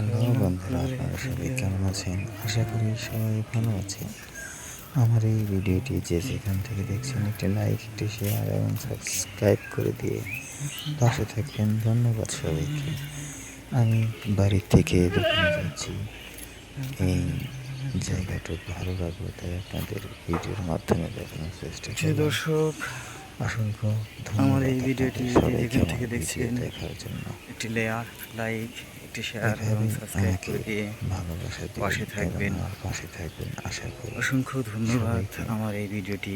Hello বন্ধুরা আপনারা সবাই কেমন আছেন? আশা করি সবাই ভালো আছেন। আমার এই ভিডিওটি যে যেখান থেকে দেখছেন একটি লাইক একটি শেয়ার এবং সাবস্ক্রাইব করে দিয়ে পাশে থাকবেন। ধন্যবাদ সবাইকে। আমি বাড়ি থেকে দোকানে যাচ্ছি। এই জায়গাটা ভালো লাগবে তাই আপনাদের ভিডিওর মাধ্যমে দেখানোর চেষ্টা যে করব দর্শক অসংখ্য আমার এই ভিডিওটি যেখান থেকে দেখছেন, দেখার জন্য। একটি লেয়ার লাইক একটি শেয়ার এবং সাবস্ক্রাইব করে দিয়ে পাশে থাকবেন। পাশে থাকবেন আশা করি অসংখ্য ধন্যবাদ আমার এই ভিডিওটি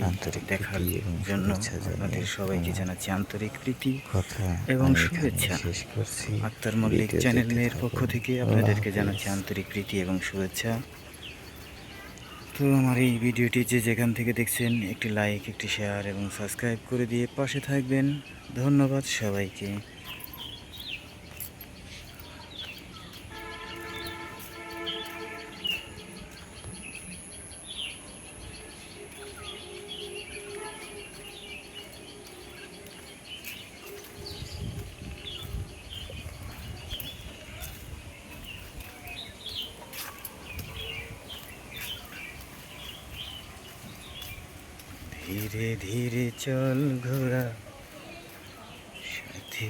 দেখার জন্য আপনাদের সবাইকে জানাচ্ছি আন্তরিক প্রীতি কথা এবং শুভেচ্ছা। শেষ করছি আক্তার মল্লিক চ্যানেলের পক্ষ থেকে আপনাদেরকে। জানাচ্ছি আন্তরিক প্রীতি এবং শুভেচ্ছা তো আমার এই ভিডিওটি যে যেখান থেকে দেখছেন একটি লাইক একটি শেয়ার এবং সাবস্ক্রাইব করে দিয়ে পাশে থাকবেন ধন্যবাদ সবাইকে ধীরে ধীরে চল ঘোরা সাথে